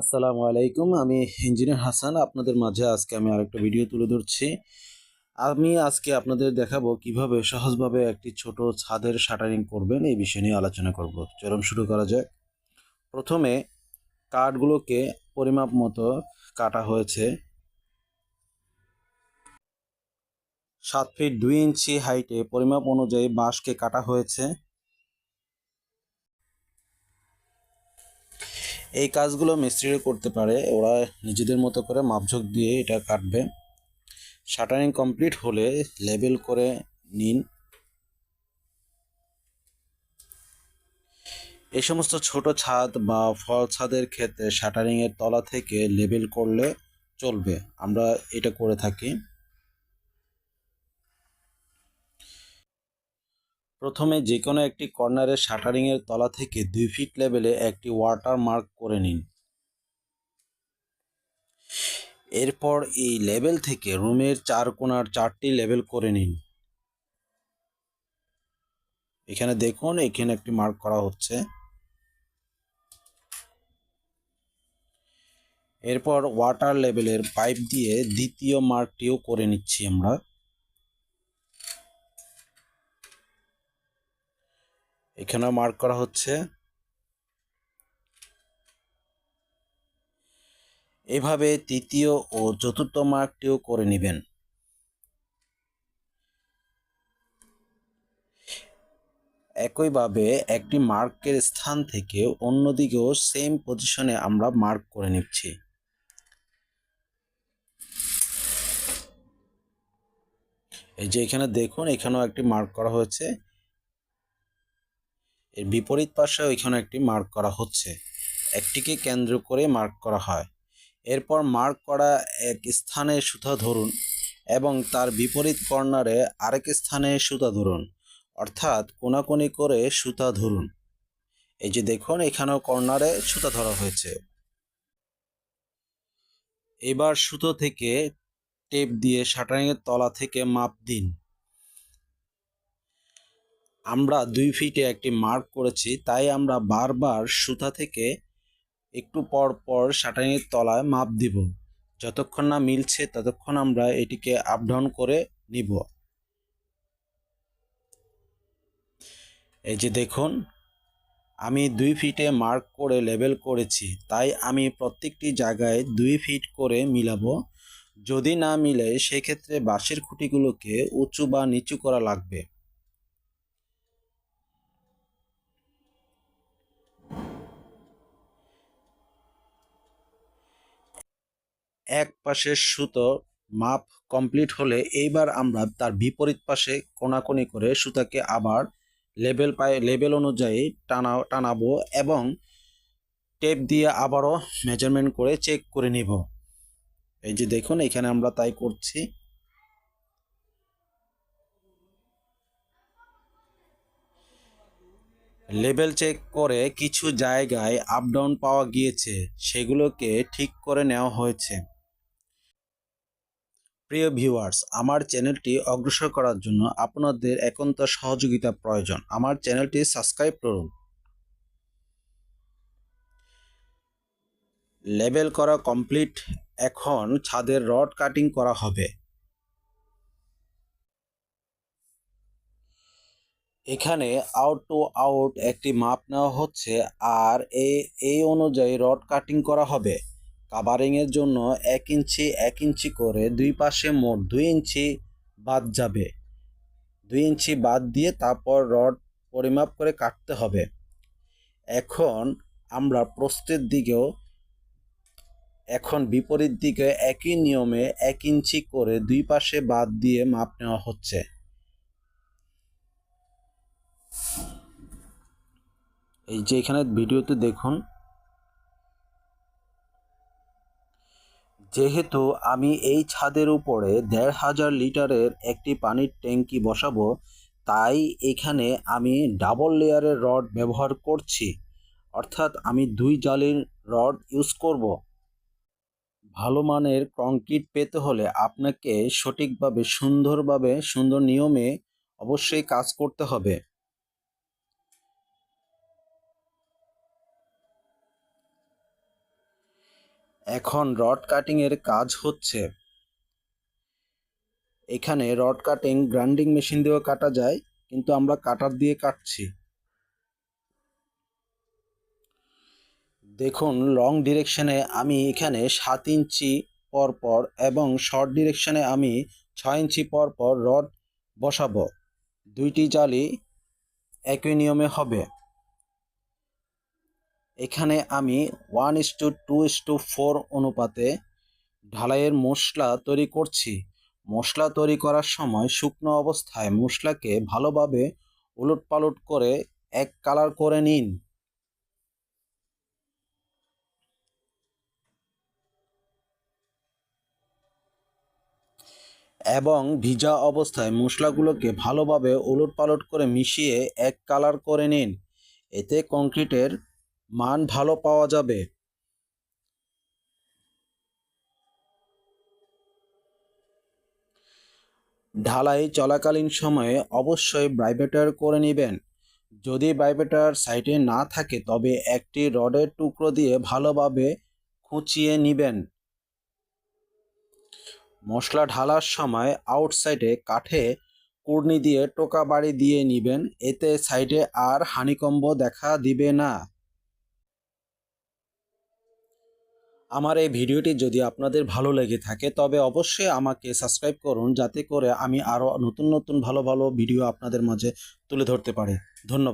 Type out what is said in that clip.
আসসালামু আলাইকুম। আমি ইঞ্জিনিয়ার হাসান। আপনাদের মাঝে আজকে আমি আরেকটা ভিডিও তুলে ধরছি। আমি আজকে আপনাদের দেখাবো কীভাবে সহজভাবে একটি ছোট ছাদের শাটারিং করবেন এই বিষয় নিয়ে আলোচনা করব। চরম শুরু করা যাক। প্রথমে কাঠগুলোকে পরিমাপ মতো কাটা হয়েছে। সাত ফিট দুই ইঞ্চি হাইটে পরিমাপ অনুযায়ী বাঁশকে কাটা হয়েছে। এই কাজগুলো মিস্ত্রিরা করতে পারে। ওরা নিজেদের মতো করে মাপঝোক দিয়ে এটা কাটবে। শাটারিং কমপ্লিট হলে লেবেল করে নিন। এই সমস্ত ছোট ছাদ বা ফল ছাদের ক্ষেত্রে শাটারিংয়ের তলা থেকে লেবেল করলে চলবে। আমরা এটা করে থাকি। প্রথমে যে কোনো একটি কর্নারের শাটারিংয়ের তলা থেকে দুই ফিট লেভেলে একটি ওয়াটার মার্ক করে নিন। এরপর এই লেভেল থেকে রুমের চার কোণার চারটি লেভেল করে নিন। এখানে দেখুন, এখানে একটি মার্ক করা হচ্ছে। এরপর ওয়াটার লেভেলের পাইপ দিয়ে দ্বিতীয় মার্কটিও করে নিচ্ছি আমরা। এখানেও মার্ক করা হচ্ছে। এভাবে তৃতীয় ও চতুর্থ মার্কটিও করে নেবেন। একইভাবে একটি মার্কের স্থান থেকে অন্যদিকেও সেম পজিশনে আমরা মার্ক করে নিচ্ছি। এই যে এখানে দেখুন, এখানেও একটি মার্ক করা হয়েছে। এর বিপরীত পাশে ওইখানে একটি মার্ক করা হচ্ছে। একটিকে কেন্দ্র করে মার্ক করা হয়। এরপর মার্ক করা এক স্থানে সুতা ধরুন এবং তার বিপরীত কর্নারে আরেক স্থানে সুতা ধরুন, অর্থাৎ কোনাকুনি করে সুতা ধরুন। এই যে দেখুন, এখানেও কর্নারে সুতা ধরা হয়েছে। এবার সুতো থেকে টেপ দিয়ে শাটারিংয়ের তলা থেকে মাপ দিন। আমরা দুই ফিটে একটি মার্ক করেছি, তাই আমরা বারবার সুতা থেকে একটু পর পর শাটারিংয়ের তলায় মাপ দিব। যতক্ষণ না মিলছে ততক্ষণ আমরা এটিকে আপ ডাউন করে নিব। এই যে দেখুন, আমি দুই ফিটে মার্ক করে লেবেল করেছি, তাই আমি প্রত্যেকটি জায়গায় দুই ফিট করে মিলাবো। যদি না মিলে, সেক্ষেত্রে বাঁশের খুঁটিগুলোকে উঁচু বা নিচু করা লাগবে। এক পাশের সুতো মাপ কমপ্লিট হলে এইবার আমরা তার বিপরীত পাশে কোনাকুনি করে সুতাকে আবার লেবেল পায়, লেবেল অনুযায়ী টানা, টানাবো এবং টেপ দিয়ে আবারও মেজারমেন্ট করে চেক করে নিব। এই যে দেখুন, এখানে আমরা তাই করছি। লেভেল চেক করে কিছু জায়গায় আপ ডাউন পাওয়া গিয়েছে, সেগুলোকে ঠিক করে নেওয়া হয়েছে। প্রিয় ভিউয়ার্স, আমার চ্যানেলটি অগ্রসর করার জন্য আপনাদের একান্ত সহযোগিতা প্রয়োজন। আমার চ্যানেলটি সাবস্ক্রাইব করুন। লেবেল করা কমপ্লিট। এখন ছাদের রড কাটিং করা হবে। এখানে আউট টু আউট একটি মাপ নেওয়া হচ্ছে আর এই এই অনুযায়ী রড কাটিং করা হবে। কাভারিংয়ের জন্য এক ইঞ্চি এক ইঞ্চি করে দুই পাশে মোট দুই ইঞ্চি বাদ যাবে। দুই ইঞ্চি বাদ দিয়ে তারপর রড পরিমাপ করে কাটতে হবে। এখন আমরা প্রস্তের দিকেও, এখন বিপরীত দিকে একই নিয়মে এক ইঞ্চি করে দুই পাশে বাদ দিয়ে মাপ নেওয়া হচ্ছে। এই যে এখানে ভিডিওতে দেখুন যেহেতু আমি এই ছাদের উপরে দেড় হাজার লিটারের একটি পানির ট্যাঙ্কি বসাবো, তাই এখানে আমি ডাবল লেয়ারের রড ব্যবহার করছি। অর্থাৎ আমি দুই জালির রড ইউজ করব। ভালো মানের কংক্রিট পেতে হলে আপনাকে সঠিকভাবে, সুন্দরভাবে, সুন্দর নিয়মে অবশ্যই কাজ করতে হবে। এখন রড কাটিং এর কাজ হচ্ছে। এখানে রড কাটিং গ্রাইন্ডিং মেশিন দিয়েও কাটা যায়, কিন্তু আমরা কাটার দিয়ে কাটছি। দেখুন লং ডিরেকশনে আমি এখানে সাত ইঞ্চি পর পর এবং শর্ট ডিরেকশনে আমি ছয় ইঞ্চি পর পর রড বসাবো। দুইটি জালি একই নিয়মে হবে। এখানে আমি one is to two is to four অনুপাতে ঢালাইয়ের মশলা তৈরি করছি। মশলা তৈরি করার সময় শুকনো অবস্থায় মশলাকে ভালোভাবে উলট পালট করে এক কালার করে নিন। এবং ভিজা অবস্থায় মশলাগুলোকে ভালোভাবে উলট পালট করে মিশিয়ে এক কালার করে নিন। এতে কংক্রিটের মান ভালো পাওয়া যাবে। ঢালাই চলাকালীন সময়ে অবশ্যই ভাইব্রেটর করে নেবেন। যদি ভাইব্রেটর সাইটে না থাকে, তবে একটি রডের টুকরো দিয়ে ভালোভাবে খুঁচিয়ে নেবেন। মশলা ঢালার সময় আউটসাইডে কাঠে কুর্নি দিয়ে টোকা বাড়ি দিয়ে নেবেন। এতে সাইডে আর হানিকম্ব দেখা দিবে না। আমার এই ভিডিওটি যদি আপনাদের ভালো লেগে থাকে, তবে অবশ্যই আমাকে সাবস্ক্রাইব করুন, যাতে করে আমি আরও নতুন নতুন ভালো ভালো ভিডিও আপনাদের মাঝে তুলে ধরতে পারি। ধন্যবাদ।